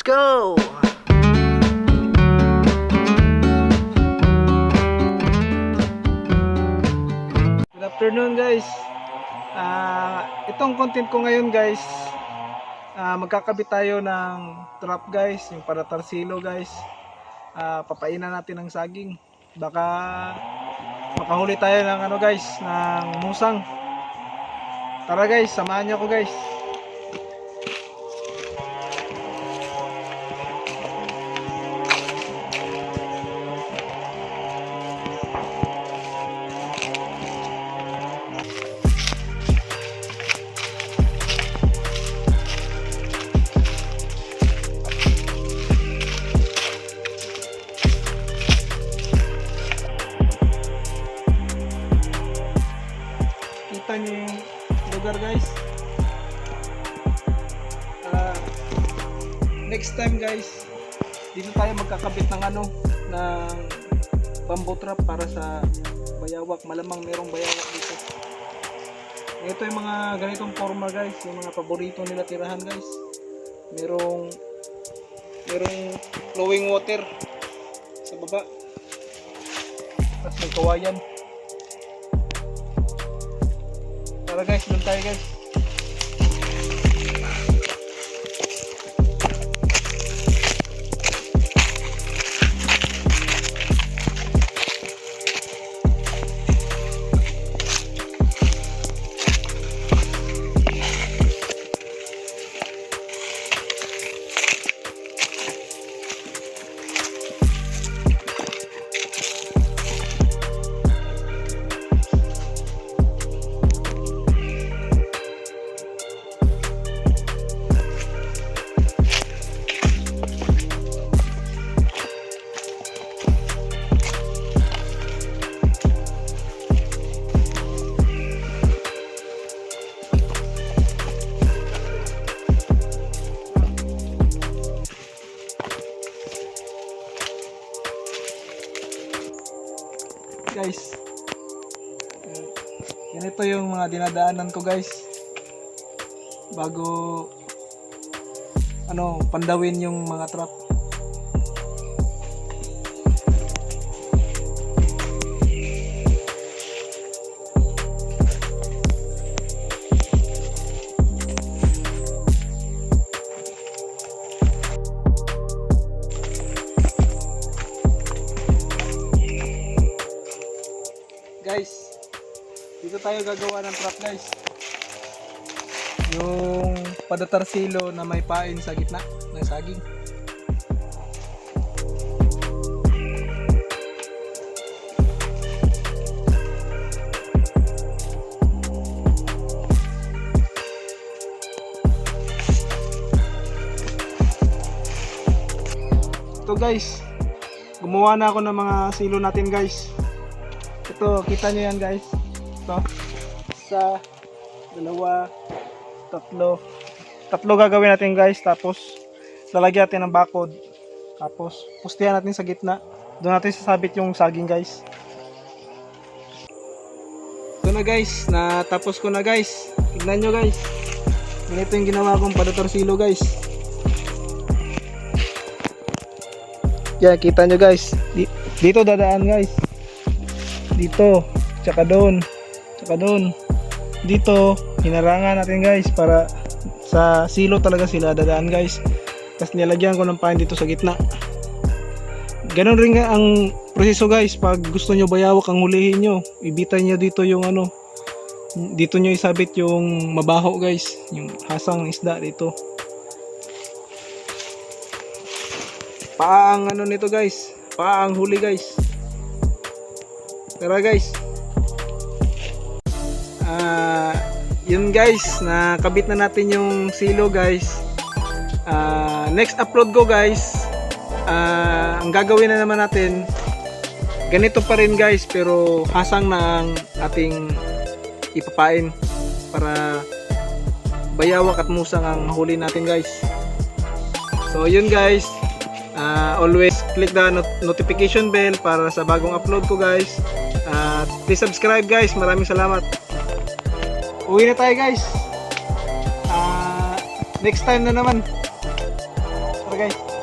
go! Good afternoon guys. Ah, itong content ko ngayon guys, ah, magkakabit tayo ng trap guys, yung para tarsilo guys. Ah, papainan natin ng saging. Baka makahuli tayo ng ano guys, ng musang. Tara guys, samahan niyo ako guys. Lugar guys. Ah, next time guys, dito tayo magkakabit ng ano, ng bamboo trap para sa bayawak. Malamang merong bayawak dito. Ito yung mga ganitong forma guys, yung mga paborito nila tirahan guys. Merong merong flowing water sa baba. Tapos may kawayan. Tara guys, doon tayo guys. Ganito yung mga dinadaanan ko guys. Bago ano, pandawin yung mga trap. Tayo gagawa ng trap guys. Yung padatarsilo na may pain sa gitna ng saging. Ito guys, gumawa na ako ng mga silo natin guys. Ito, kita nyo yan guys. Ito. Isa, dalawa, tatlo. Tatlo gagawin natin guys. Tapos, lalagyan natin ng bakod. Tapos, pustihan natin sa gitna. Doon natin sasabit yung saging guys. Ito na guys. Natapos ko na guys. Tignan nyo guys. Ganito yung ginawa kong padator-silo guys. Yan, kita nyo guys. Di- Dito dadaan guys dito tsaka doon tsaka doon dito hinarangan natin guys para sa silo talaga sila dadaan guys. Tapos nilagyan ko ng pain dito sa gitna. Ganun rin ang proseso guys. Pag gusto nyo bayawak ang hulihin nyo ibitay nyo dito yung ano dito nyo isabit yung mabaho guys. Yung hasang isda dito. Paang ano nito guys. Paang huli guys. Tara guys. Ah, yun guys, nakabit na natin yung silo guys. Ah, next upload ko guys, ah, ang gagawin na naman natin ganito pa rin guys pero hasang na ang ating ipapain para bayawak at musang ang huli natin guys. So yun guys, Ah, always click the not- notification bell para sa bagong upload ko guys. At please subscribe guys. Maraming salamat. Uwi na tayo guys. Uh, next time na naman. Tara guys.